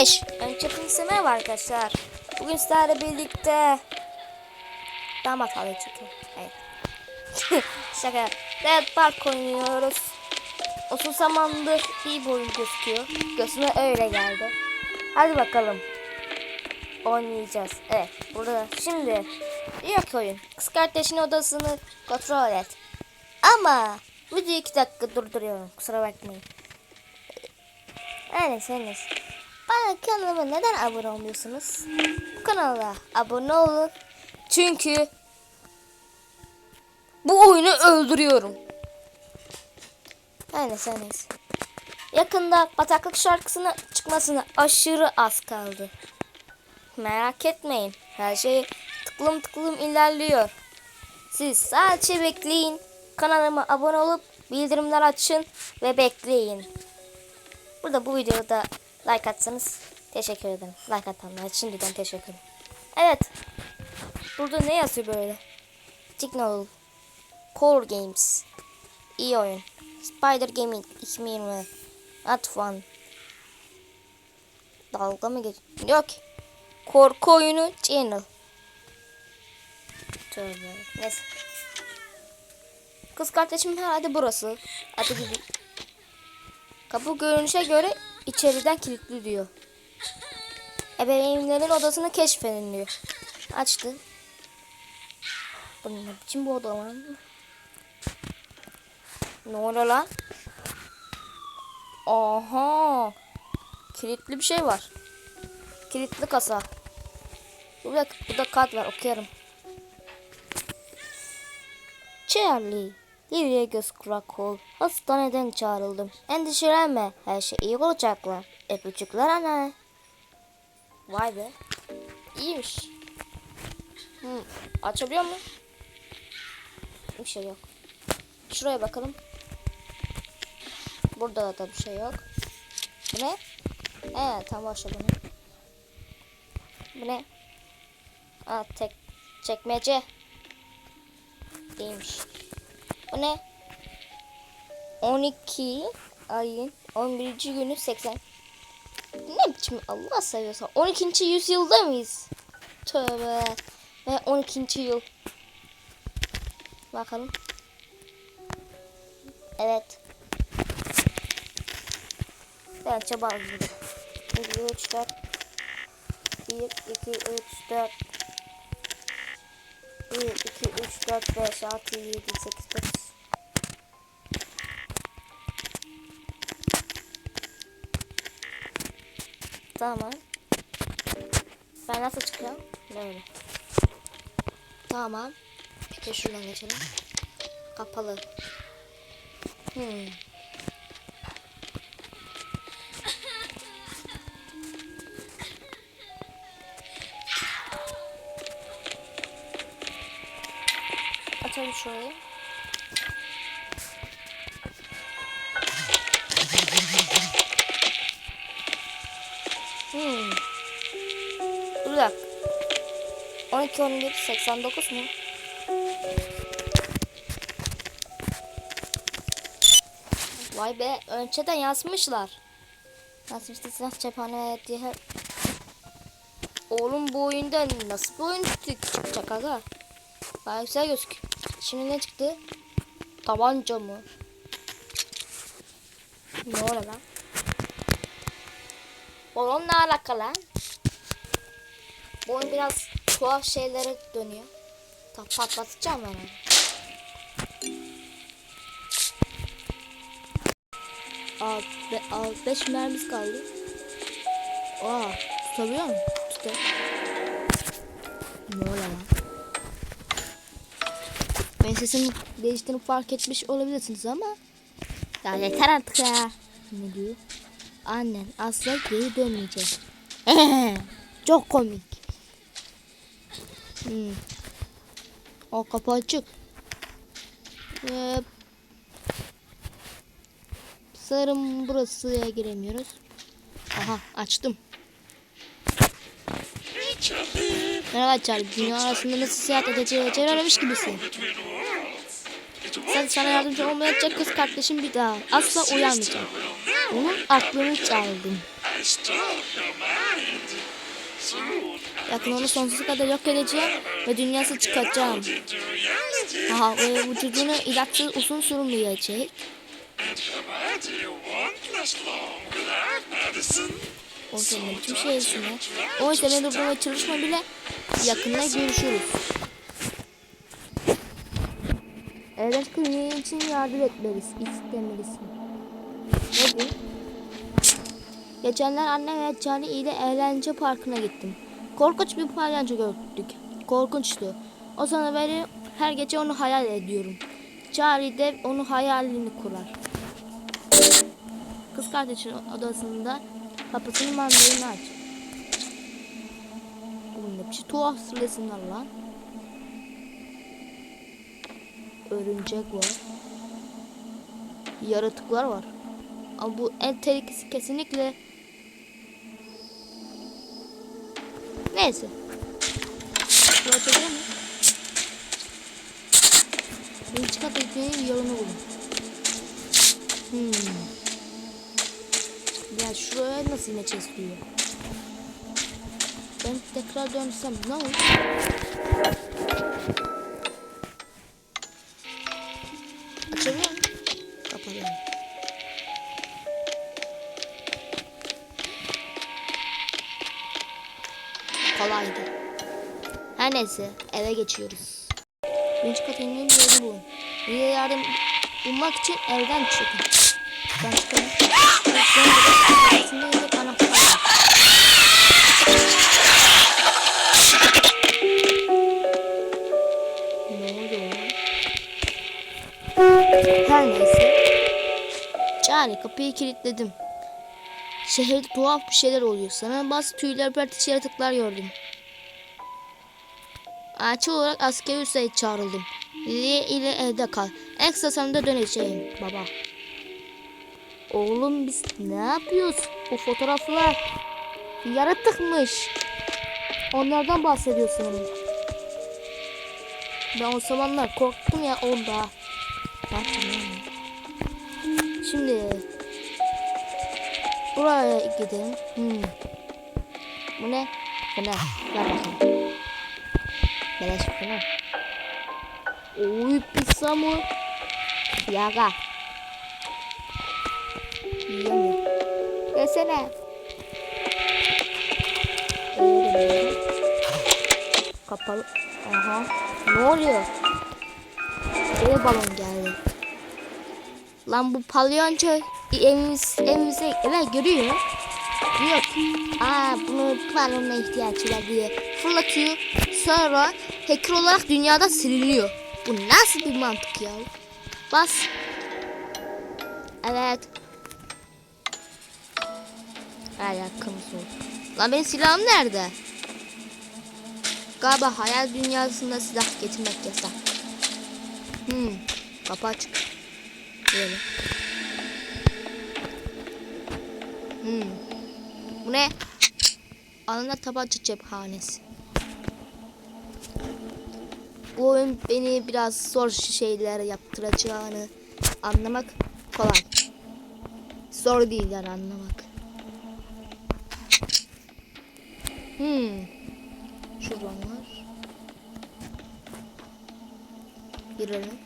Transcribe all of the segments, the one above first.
5. Önce hepinize merhaba arkadaşlar. Bugün sizlerle birlikte damat halı çekiyor. Evet. Şaka. Dead Park oynuyoruz. Uzun zamandır iyi bir oyun gözüküyor. Gözüme öyle geldi. Hadi bakalım. Oynayacağız. Evet. Burada şimdi yok oyun. Kız kardeşin odasını kontrol et. Ama videoyu iki dakika durduruyorum. Kusura bakmayın. Öyle neyse. Bana kanalıma neden abone olmuyorsunuz? Bu kanala abone olun. Çünkü bu oyunu öldürüyorum. Her neyse neyse. Yakında bataklık şarkısına çıkmasına aşırı az kaldı. Merak etmeyin. Her şey tıklım tıklım ilerliyor. Siz sadece bekleyin. Kanalıma abone olup bildirimler açın ve bekleyin. Burada bu videoda like atsanız teşekkür ederim. Like atanlara şimdiden teşekkür ederim. Evet. Burada ne yazıyor böyle? Signal. Core Games. İyi oyun. Spider Gaming 2020. Not fun. Dalga mı geç? Yok. Korku oyunu channel. Tövbe. Neyse. Kız kardeşim herhalde burası. Hadi gidelim. Kapı görünüşe göre içeriden kilitli diyor. Ebeveynlerin odasını keşfedin diyor. Açtı. Bu ne bu oda lan? Ne oluyor lan? Aha. Kilitli bir şey var. Kilitli kasa. Dakika, burada kart var okuyarım. Charlie. Livia göz kulak ol. Hastaneden çağrıldım. Endişelenme. Her şey iyi olacaklar. Öpücükler ana. Vay be. İyiymiş. Hmm. Açabiliyor mu? Bir şey yok. Şuraya bakalım. Burada da bir şey yok. Bu ne? Evet tam boş bunu. Bu ne? Aa tek çekmece. Değilmiş. Bu ne? 12 ayın 11. günü 80. Ne biçim Allah seviyorsa. 12. yüzyılda mıyız? Tövbe. Ve 12. yıl. Bakalım. Evet. Bence bazı. 1, 3, 4. 1, 2, 3, 4. 1, 2, 3, 4, 5, 6, 7, 8, 9. Tamam. Ben nasıl çıkıyorum? Böyle. Tamam. Bir şuradan geçelim. Kapalı. Hmm. Açalım şurayı. Hmm. Dur bir dakika. 12 11 89 mu? Vay be önceden yazmışlar. Yazmıştı silah cephane diye. Oğlum bu oyunda nasıl bir oyun çıkacak aga? Bayağı güzel gözüküyor. Şimdi ne çıktı? Tabanca mı? Ne oluyor lan? Onunla alakalı lan. Bu oyun biraz tuhaf şeylere dönüyor. Ta patlatacağım ben onu. Aa, be, aa, beş mermimiz kaldı. Aa, tutabiliyor mu? Tutar. Ne oluyor lan? Ben sesimi değiştiğini fark etmiş olabilirsiniz ama ya yeter artık ya. Ne diyor? Annen asla geri dönmeyecek. Çok komik. Hmm. O kapı açık. Ee, sanırım burasıya giremiyoruz. Aha açtım. Merhaba Charlie. Dünya arasında nasıl seyahat edeceğini öğrenmiş gibisin. Sen sana yardımcı olmayacak kız kardeşim bir daha. Asla uyanmayacak. Onun aklını çaldım. Yakın onu sonsuza kadar yok edeceğim ve dünyası reality. Aha ve vücudunu ilaçsız uzun sürmeyecek. O senin ne biçim şeysin ya. O yüzden beni durdurmaya çalışma bile. Yakında görüşürüz. Evden çıkınca için yardım etmelisin. istemelisin. Ne? Geçenler annem ve Cani ile eğlence parkına gittim. Korkunç bir palyaço gördük. Korkunçtu. O zaman beri her gece onu hayal ediyorum. Charlie de onun hayalini kurar. Kız kardeşin odasında kapısının mandalini aç. Bu ne biçim tuhaf resimler lan. Örümcek var. Yaratıklar var. Ama bu en tehlikesi kesinlikle Neyse. Buraya çekiyor mu? Bir çıkart ekmeğin yolunu bulun. Hmm. Ya şuraya nasıl ne çiziyor? Ben tekrar dönsem ne olur? Neyse eve geçiyoruz. Birinci katın yeni yolu bulun. Bir yardım bulmak için evden çıkın. Ben var. Ne oluyor? Her neyse. Charlie kapıyı kilitledim. Şehirde tuhaf bir şeyler oluyor. Sana bazı tüyler pertiş yaratıklar gördüm. Elçi olarak askeri üsseye çağrıldım. Lili ile evde kal. En kısa zamanda döneceğim baba. Oğlum biz ne yapıyoruz? Bu fotoğraflar yaratıkmış. Onlardan bahsediyorsun. Ben o zamanlar korktum ya onda. Ne? Şimdi buraya gidelim. Hmm. Bu ne? Fener. Ver bakayım. Beleş fener. Oy pizza mı? Yaga. Yiyemiyor. Yesene. Öyle Kapalı. Aha. Ne oluyor? Yine balon geldi. Lan bu palyonço evimiz, evimize eve görüyor. Yok. Aa bunu balonuna ihtiyaç var diye fırlatıyor. Sonra hacker olarak dünyada siliniyor. Bu nasıl bir mantık ya? Bas. Evet. Alakamız oldu. Lan benim silahım nerede? Galiba hayal dünyasında silah getirmek yasak. Hmm. Kapı açık. Böyle. Hmm. Bu ne? Alına tabanca cephanesi. Bu oyun beni biraz zor şeyler yaptıracağını anlamak kolay. Zor değil yani anlamak. Hmm. Şuradan var. Girelim.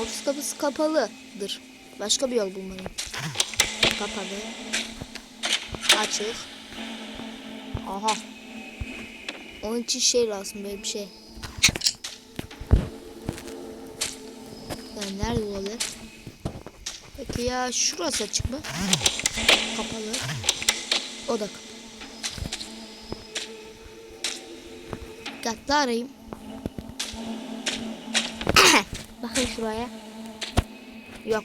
Ofis kapısı kapalıdır. Başka bir yol bulmalıyım. Kapalı. Açık. Aha. Onun için şey lazım böyle bir şey. Yani nerede olabilir? Peki ya şurası açık mı? Kapalı. O da kapalı. Dikkatli arayayım. Bakın şuraya. Yok.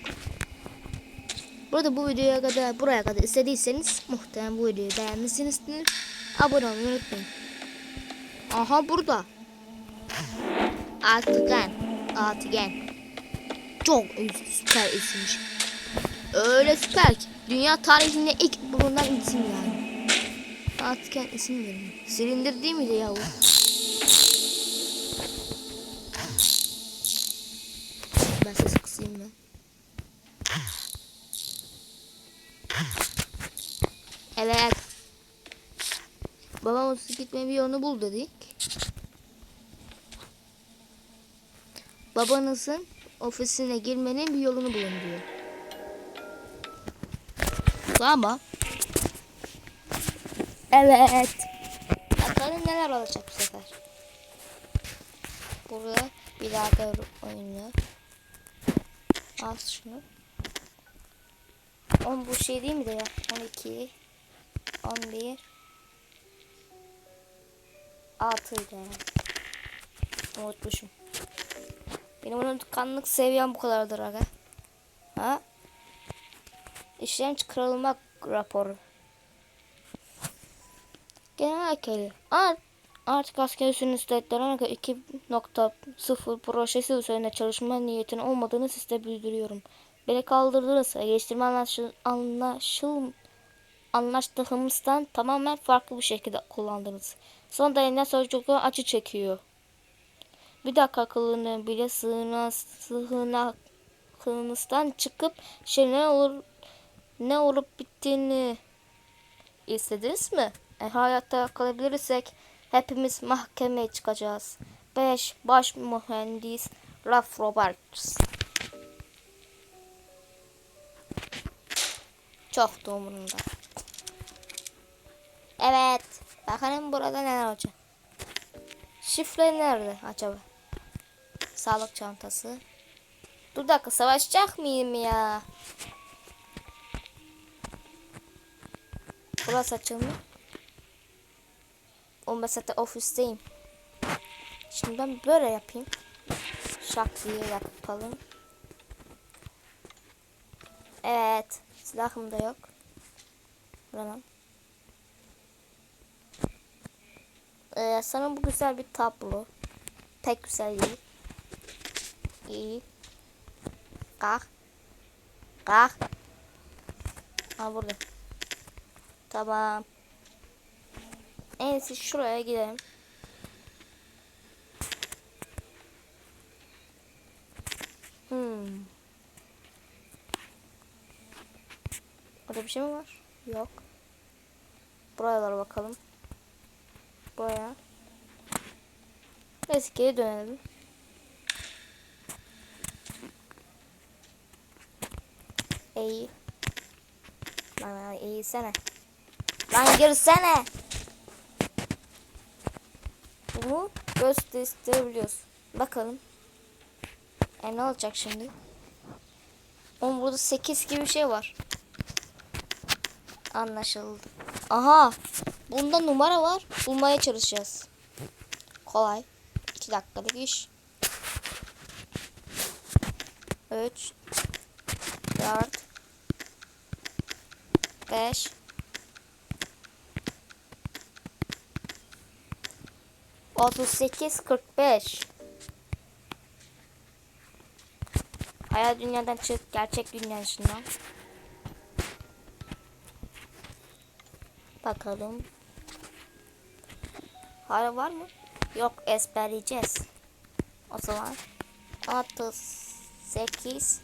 Burada bu videoya kadar buraya kadar istediyseniz muhtemelen bu videoyu beğenmişsinizdir. Abone olmayı unutmayın. Aha burada. Altıgen. Altıgen. Çok süper isimmiş. Öyle süper ki. Dünya tarihinde ilk bulunan isim yani. Altıgen isim verin. Silindir değil miydi ya bu? Ben ses kısayım ben. Evet. Babam otuz gitme bir yolunu bul dedik. Babanızın ofisine girmenin bir yolunu bulun diyor. Tamam. Evet. Bakalım neler olacak bu sefer. Burada birader oyunu. Al şunu. 10 bu şey değil mi de ya? 12 11 6 idi herhalde. Unutmuşum. Benim unutkanlık seviyem bu kadardır aga. Ha? İşlem çıkarılmak raporu. Genel akeli. Art, artık asker üssünün isteklerinden 2.0 projesi üzerine çalışma niyetin olmadığını size bildiriyorum. Beni kaldırdınız. Geliştirme anlaşıl, anlaşıl, anlaştığımızdan tamamen farklı bir şekilde kullandınız. Son dayından sözcükler acı çekiyor. Bir dakika akıllını bile sığına, sığınakınızdan çıkıp şey ne olur ne olup bittiğini istediniz mi? Eğer hayatta kalabilirsek hepimiz mahkemeye çıkacağız. 5. Baş mühendis Ralph Roberts. Çok da umurumda. Evet. Bakalım burada neler olacak. Şifre nerede acaba? Sağlık çantası. Dur dakika savaşacak mıyım ya? Burası açılmıyor. O mesela ofisteyim. Şimdi ben böyle yapayım. Şak diye yapalım. Evet. Silahım da yok. Tamam. Ee, sana bu güzel bir tablo. Pek güzel değil. İyi. Kalk. Kalk. Ha burada. Tamam. En iyisi şuraya gidelim. Hmm. Orada bir şey mi var? Yok. Buralara bakalım. Buraya. Geri dönelim. İyi. Lan lan iyisene. Lan girsene. Bunu gösterebiliyoruz. Bakalım. E ne olacak şimdi? Oğlum burada 8 gibi bir şey var. Anlaşıldı. Aha. Bunda numara var. Bulmaya çalışacağız. Kolay. 2 dakikalık iş. 3 4 5 38 45 Hayal dünyadan çık gerçek dünya. Bakalım. Hala var mı? Yok ezberleyeceğiz. O zaman 38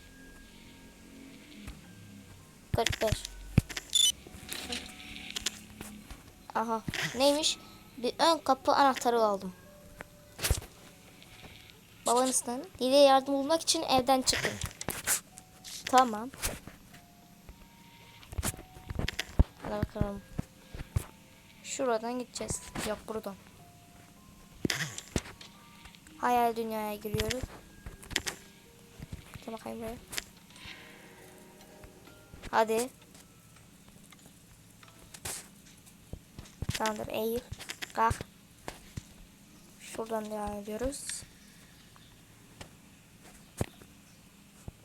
45 Aha neymiş? Bir ön kapı anahtarı aldım. Babanızdan dile yardım bulmak için evden çıkın. Tamam. Hadi bakalım. Şuradan gideceğiz. Yok buradan. Hayal dünyaya giriyoruz. Gel bakayım buraya. Hadi. Tamamdır eğil. Kalk. Şuradan devam ediyoruz.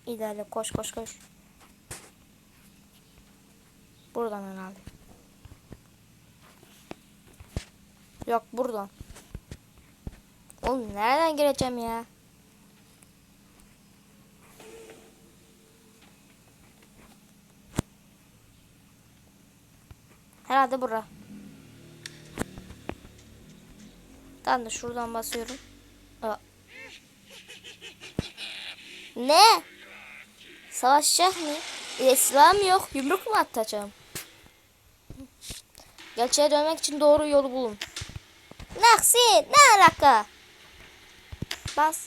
İlerle koş koş koş. Buradan herhalde. Yok buradan. Oğlum nereden gireceğim ya? Herhalde bura. Tamam da şuradan basıyorum. Aa. Ne? Savaşacak mı? E, silahım yok. Yumruk mu atacağım? Gerçeğe dönmek için doğru yolu bulun. Naksi ne alaka? Bas.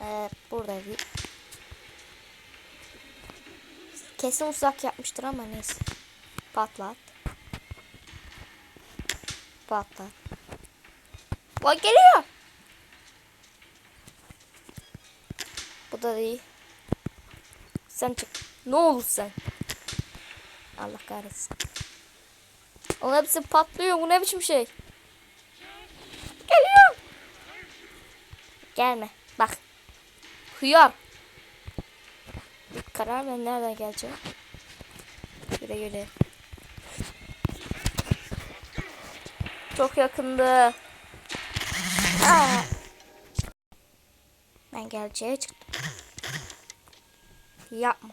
Ee, burada değil. Kesin uzak yapmıştır ama neyse. Patlat. Patlat. Bak geliyor. Bu da değil. Sen çık. Ne olur sen. Allah kahretsin. Onun hepsi patlıyor. Bu ne biçim şey? Geliyor. Gelme. Bak. Hıyar. Karar ver nereden gelecek? Güle güle. Çok yakındı. Ben geleceğe çıktım. Yapma.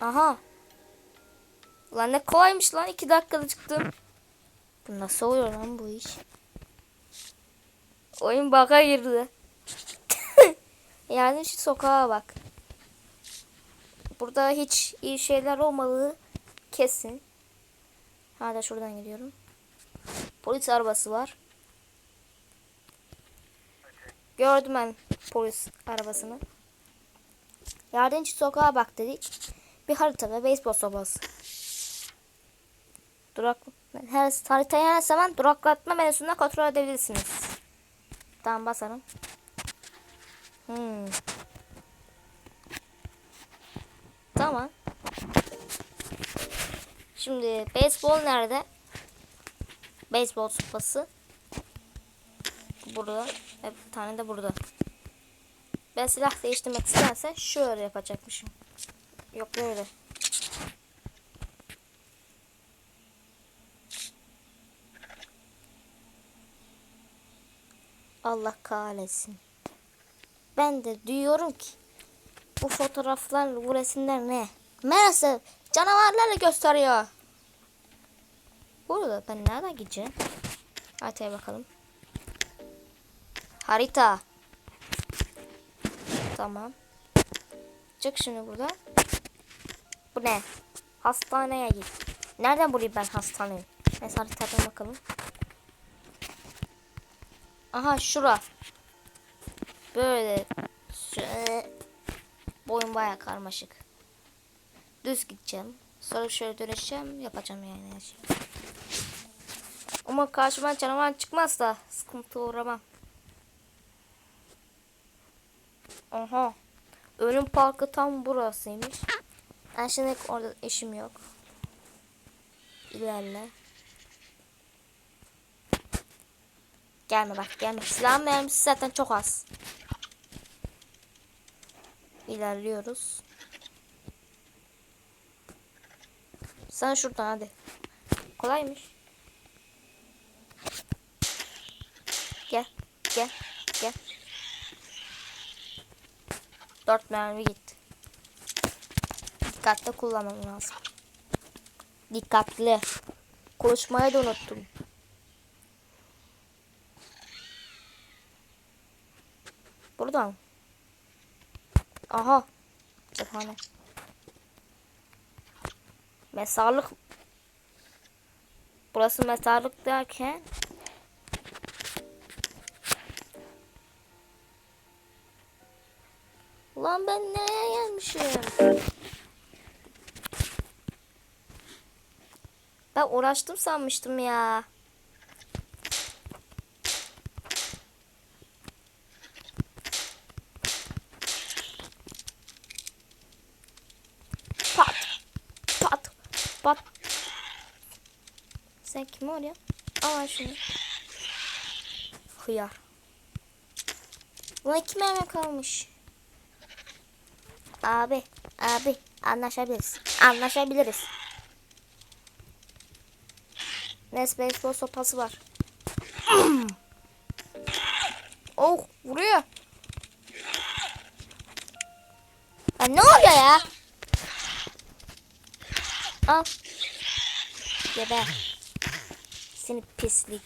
Aha. Lan ne kolaymış lan. iki dakikada çıktım. Bu nasıl oluyor lan bu iş? Oyun baka girdi. yani şu sokağa bak. Burada hiç iyi şeyler olmadığı kesin. Hala şuradan gidiyorum. Polis arabası var. Gördüm ben polis arabasını. Yardımcı sokağa bak dedik. Bir harita ve beyzbol sopası. Durak her haritayı her zaman duraklatma menüsünde kontrol edebilirsiniz. Tamam basarım. Hmm. Tamam. Şimdi beyzbol nerede? Beyzbol sopası. Burada. ve Bir tane de burada. Ben silah değiştirmek istersen şöyle yapacakmışım. Yok böyle. Allah kahretsin. Ben de diyorum ki bu fotoğraflar, bu resimler ne? Meğerse canavarlarla gösteriyor. Burada ben nereden gideceğim? Haritaya bakalım. Harita. Tamam. Çık şimdi buradan. Bu ne? Hastaneye git. Nereden bulayım ben hastaneyi? Neyse haritadan bakalım. Aha şura. Böyle. Boyun baya karmaşık. Düz gideceğim. Sonra şöyle dönüşeceğim. Yapacağım yani her şeyi. Ama karşıma canavar çıkmazsa sıkıntı uğramam. Aha. Ölüm parkı tam burasıymış. Ben şimdi orada işim yok. İlerle. Gelme bak gelme. Silahın mermisi zaten çok az. İlerliyoruz. Sen şuradan hadi. Kolaymış. Gel. Gel. Dört mermi gitti. Dikkatli kullanmam lazım. Dikkatli. Konuşmayı da unuttum. Buradan. Aha. Cephane. Mezarlık. Burası mezarlık derken Lan ben neye gelmişim? Ben uğraştım sanmıştım ya. Pat. Pat. Pat. Sen kim oraya? Al şunu. Hıyar. Ulan iki mermi kalmış. Abi, abi anlaşabiliriz. Anlaşabiliriz. Nes sopası var. oh, vuruyor. Ya ne oluyor ya? Al. Geber. Seni pislik.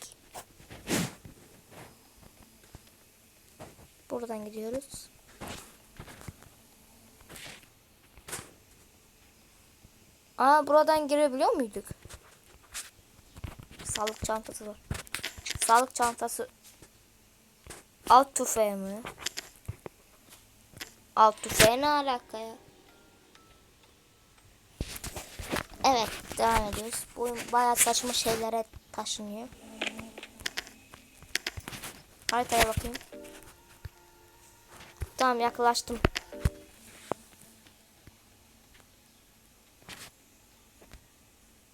Buradan gidiyoruz. Aa buradan girebiliyor muyduk? Sağlık çantası var. Sağlık çantası. Alt tüfeği mi? Alt tüfeği ne alaka ya? Evet devam ediyoruz. Bu oyun bayağı saçma şeylere taşınıyor. Haritaya bakayım. Tamam yaklaştım.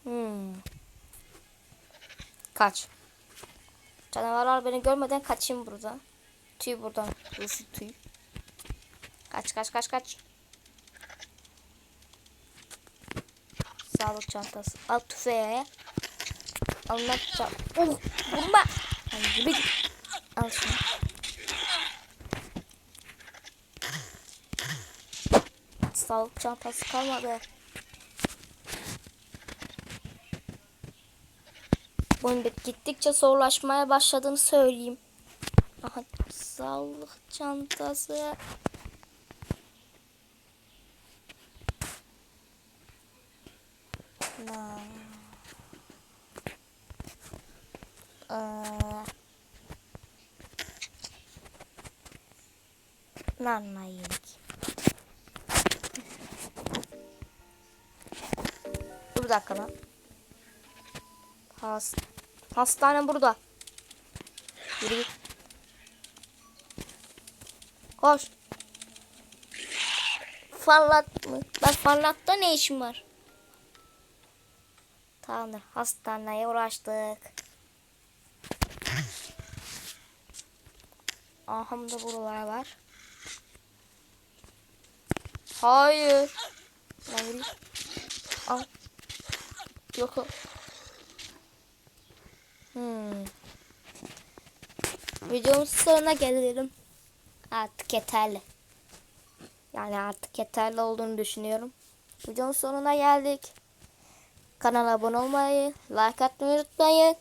Hmm. Kaç. Canavarlar beni görmeden kaçayım buradan. Tüy buradan. Burası tüy. Kaç kaç kaç kaç. Sağlık çantası. Al tüfeğe. Anlatacağım. Oh vurma. Ay, gibi. Al şunu. Sağlık çantası kalmadı. Bu oyunda gittikçe zorlaşmaya başladığını söyleyeyim. Aha, sağlık çantası. Na. Aa. Nana yedik. Dur bir dakika lan. Hast Hastane burada. Yürü git. Koş. Farlat mı? Bak farlatta ne işin var? Tamamdır. Hastaneye uğraştık. Aha da buralar var. Hayır. Lan. Al. Yok o. Hmm. Videomuz sonuna gelelim. Artık yeterli. Yani artık yeterli olduğunu düşünüyorum. Videonun sonuna geldik. Kanala abone olmayı, like atmayı unutmayın.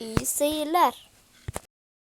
İyi seyirler.